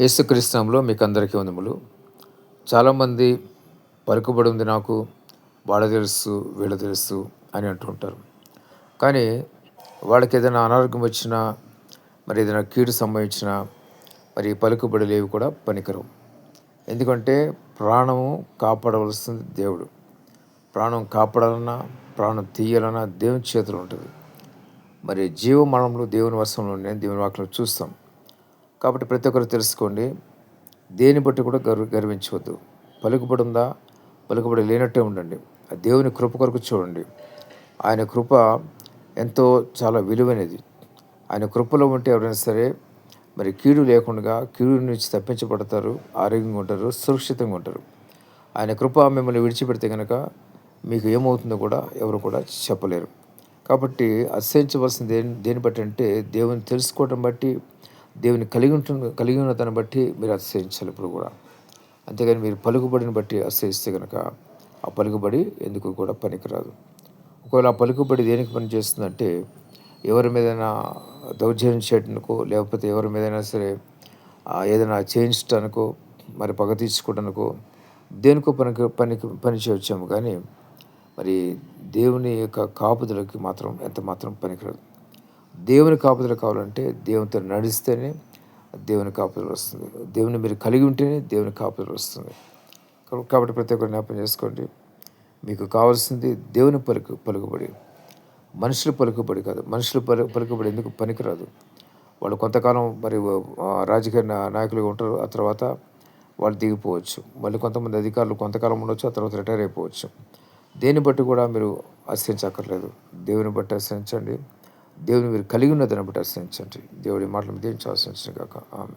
యేసుక్రీస్తునామంలో మీకు అందరికీ వందములు. చాలామంది పలుకుబడి ఉంది నాకు వాళ్ళ తెలుసు వీళ్ళ తెలుసు అని అంటుంటారు కానీ వాళ్ళకి ఏదైనా అనారోగ్యం వచ్చినా మరి ఏదైనా కీడు సంభవించినా మరి పలుకుబడి లేవి కూడా పనికరం ఎందుకంటే ప్రాణము కాపాడవలసింది దేవుడు. ప్రాణం కాపాడాలన్నా ప్రాణం తీయాలన్నా దేవుని చేతులు ఉంటుంది. మరి జీవ మరణంలో దేవుని వశంలో నేను దేవుని వాక్యం చూస్తాం. కాబట్టి ప్రతి ఒక్కరు తెలుసుకోండి. దేని బట్టి కూడా గర్వ గర్వించవద్దు. పలుకుబడి ఉందా పలుకుబడి లేనట్టే ఉండండి. ఆ దేవుని కృప కొరకు చూడండి. ఆయన కృప ఎంతో చాలా విలువైనది. ఆయన కృపలో ఉంటే ఎవరైనా సరే మరి కీడు లేకుండా కీడు నుంచి తప్పించబడతారు ఆరోగ్యంగా ఉంటారు సురక్షితంగా ఉంటారు. ఆయన కృప మిమ్మల్ని విడిచిపెడితే కనుక మీకు ఏమవుతుందో కూడా ఎవరు కూడా చెప్పలేరు. కాబట్టి అసహించవలసిన దేని దేని బట్టి అంటే దేవుని తెలుసుకోవటం బట్టి దేవుని కలిగి ఉంటున్న కలిగి ఉన్న దాన్ని బట్టి మీరు అతిశయించాలి ఇప్పుడు కూడా. అంతేగాని మీరు పలుకుబడిని బట్టి అతిశయిస్తే కనుక ఆ పలుకుబడి ఎందుకు కూడా పనికిరాదు. ఒకవేళ ఆ పలుకుబడి దేనికి పని చేస్తుందంటే ఎవరి మీదైనా దౌర్జన్యం చేయడానికో లేకపోతే ఎవరి మీదైనా సరే ఏదైనా చేయించడానికో మరి పగ తీర్చుకోవడానికో దేనికో పనికి పనికి పని చేయొచ్చాము కానీ మరి దేవుని యొక్క కాపుదలకి మాత్రం ఎంత మాత్రం పనికిరాదు. దేవుని కాపుదల కావాలంటే దేవునితో నడిస్తేనే దేవుని కాపుదలు వస్తుంది. దేవుని మీరు కలిగి ఉంటేనే దేవుని కాపుదలు వస్తుంది. కాబట్టి ప్రతి ఒక్కరు జ్ఞాపకం చేసుకోండి. మీకు కావాల్సింది దేవుని పలుకు పలుకుబడి. మనుషులు పలుకుబడి కాదు. మనుషులు పలు పలుకుబడి ఎందుకు పనికిరాదు? వాళ్ళు కొంతకాలం మరి రాజకీయ నాయకులుగా ఉంటారు. ఆ తర్వాత వాళ్ళు దిగిపోవచ్చు. మళ్ళీ కొంతమంది అధికారులు కొంతకాలం ఉండొచ్చు. ఆ తర్వాత రిటైర్ అయిపోవచ్చు. దేన్ని బట్టి కూడా మీరు ఆశ్రయించక్కర్లేదు. దేవుని బట్టి ఆశ్రయించండి. దేవుని మీరు కలిగి ఉన్నదని బట్టి ఆశ్రయించండి దేవుడి మాటలు దీవించి ఆశ్రయించిన కాక ఆమె